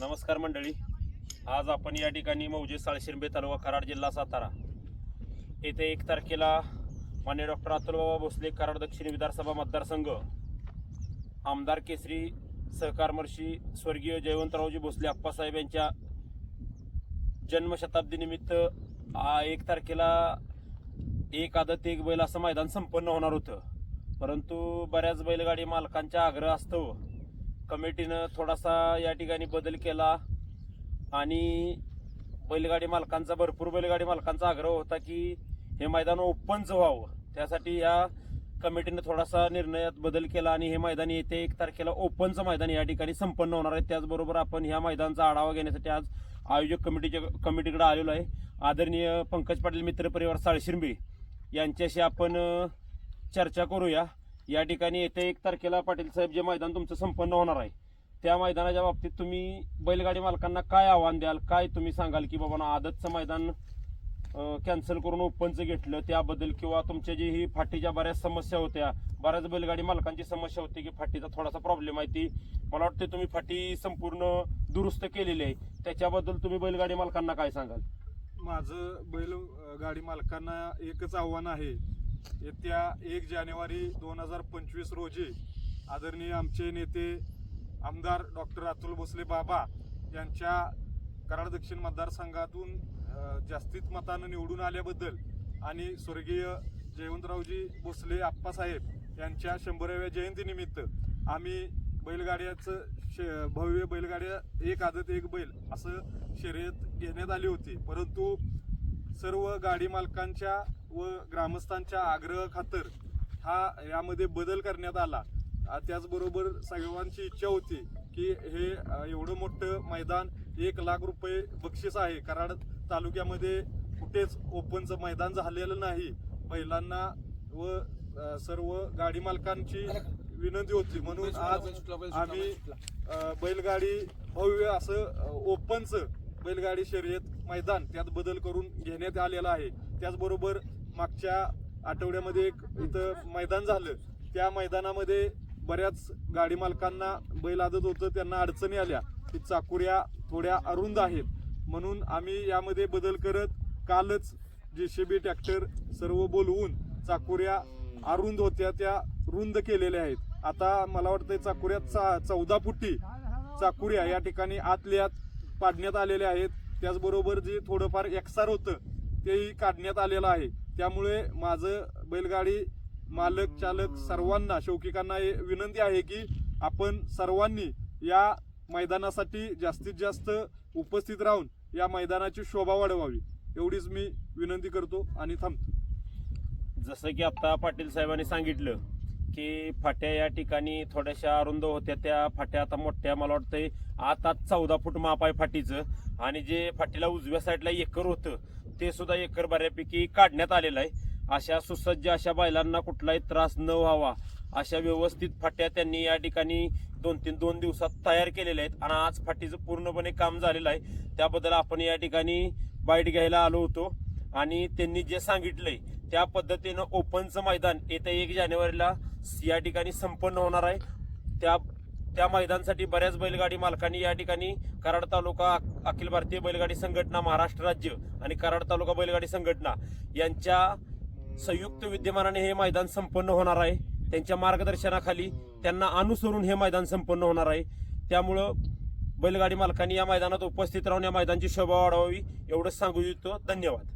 नमस्कार मंडळी. आज आपण या ठिकाणी मौजे साळशिरंबे तालुका कराड जिल्हा सातारा. येथे एक तारखेला मान्य डॉक्टर अतुलबाबा भोसले कराड दक्षिण विधानसभा मतदारसंघ आमदार केसरी सहकारमर्षी स्वर्गीय जयवंतरावजी भोसले आप्पासाहेब यांच्या जन्मशताब्दीनिमित्त एक तारखेला एक आदत एक बैल असं मैदान संपन्न होणार होतं. परंतु बऱ्याच बैलगाडी मालकांच्या आग्रह असतो. कमिटीनं थोडासा या ठिकाणी बदल केला आणि बैलगाडी मालकांचा भरपूर बैलगाडी मालकांचा आग्रह होता की हे मैदान ओपनचं व्हावं. त्यासाठी या कमिटीनं थोडासा निर्णयात बदल केला आणि हे मैदान येते एक तारखेला ओपनचं मैदान या ठिकाणी संपन्न होणार आहे. त्याचबरोबर आपण ह्या मैदानाचा आढावा घेण्यासाठी आज आयोजक कमिटीच्या कमिटीकडे आलेलो आहे. आदरणीय पंकज पाटील मित्र परिवार साळशिरंबे यांच्याशी आपण चर्चा करूया. या ठिकाणी येत्या एक तारखेला पाटील साहेब जे मैदान तुमचं संपन्न होणार आहे त्या मैदानाच्या बाबतीत तुम्ही बैलगाडी मालकांना काय आव्हान द्याल काय तुम्ही सांगाल की बाबा ना आदतचं मैदान कॅन्सल करून ओपनचं घेतलं त्याबद्दल किंवा तुमच्या जी ही फाटीच्या बऱ्याच समस्या होत्या बऱ्याच बैलगाडी मालकांची समस्या होती की फाटीचा थोडासा प्रॉब्लेम आहे ती मला वाटते तुम्ही फाटी संपूर्ण दुरुस्त केलेली आहे. त्याच्याबद्दल तुम्ही बैलगाडी मालकांना काय सांगाल? माझं बैल गाडी मालकांना एकच आव्हान आहे येत्या एक जानेवारी दोन हजार पंचवीस रोजी आदरणीय आमचे नेते आमदार डॉक्टर अतुल भोसले बाबा यांच्या कराड दक्षिण मतदारसंघातून जास्तीत मतानं निवडून आल्याबद्दल आणि स्वर्गीय जयवंतरावजी भोसले आप्पासाहेब यांच्या शंभराव्या जयंतीनिमित्त आम्ही बैलगाड्याचं शे भव्य बैलगाड्या एक आदत एक बैल असं शर्यत घेण्यात आली होती. परंतु सर्व गाडी मालकांच्या व ग्रामस्थांच्या आग्रह खातर हा यामध्ये बदल करण्यात आला. त्याचबरोबर सर्वांची इच्छा होती की हे एवढं मोठं मैदान एक लाख रुपये बक्षीस आहे. कराड तालुक्यामध्ये कुठेच ओपनचं मैदान झालेलं नाही. महिलांना व सर्व गाडी मालकांची विनंती होती. म्हणून आज आम्ही बैलगाडी भव्य असं ओपनचं बैलगाडी शर्यत मैदान त्यात बदल करून घेण्यात आलेला आहे. त्याचबरोबर मागच्या आठवड्यामध्ये एक इथं मैदान झालं. त्या मैदानामध्ये बऱ्याच गाडी मालकांना बैल आदत होतं त्यांना अडचणी आल्या की चाकुऱ्या थोड्या अरुंद आहेत. म्हणून आम्ही यामध्ये बदल करत कालच जेसीबी ट्रॅक्टर सर्व बोलवून चाकुऱ्या अरुंद होत्या त्या रुंद केलेल्या आहेत. आता मला वाटतं चाकुऱ्यात चा चौदा फुटी चाकुऱ्या या ठिकाणी आतल्यात पाडण्यात आलेल्या आहेत. त्याचबरोबर जे थोडंफार एक्सार होतं तेही काढण्यात आलेलं आहे. त्यामुळे माझं बैलगाडी मालक चालक सर्वांना शौकिकांना विनंती आहे की आपण सर्वांनी या मैदानासाठी जास्तीत जास्त उपस्थित राहून या मैदानाची शोभा वाढवावी. एवढीच मी विनंती करतो आणि थांबतो. जसं की आता पाटील साहेबांनी सांगितलं की फाट्या या ठिकाणी थोड्याशा अरुंद होत्या त्या फाट्या आता मोठ्या मला वाटतंय आता चौदा फूट माप आहे फाटीचं. आणि जे फाटीला उजव्या साईडला एकर होतं ते सुद्धा एकर बऱ्यापैकी काढण्यात आलेलं आहे. अशा सुसज्ज अशा बैलांना कुठलाही त्रास न व्हावा अशा व्यवस्थित फाट्या त्यांनी या ठिकाणी दोन तीन दोन दिवसात तयार केलेल्या आहेत आणि आज फाटीचं पूर्णपणे काम झालेलं आहे. त्याबद्दल आपण या ठिकाणी बाईट घ्यायला आलो होतो आणि त्यांनी जे सांगितलंय त्या पद्धतीनं ओपनचं मैदान येत्या एक जानेवारीला या ठिकाणी संपन्न होणार आहे. त्या त्या मैदानासाठी बऱ्याच बैलगाडी मालकांनी या ठिकाणी कराड तालुका अखिल भारतीय बैलगाडी संघटना महाराष्ट्र राज्य आणि कराड तालुका बैलगाडी संघटना यांच्या संयुक्त विद्यमानाने हे मैदान संपन्न होणार आहे. त्यांच्या मार्गदर्शनाखाली त्यांना अनुसरून हे मैदान संपन्न होणार आहे. त्यामुळं बैलगाडी मालकांनी या मैदानात उपस्थित राहून या मैदानाची शोभा वाढवावी एवढंच सांगू इच्छितो. धन्यवाद.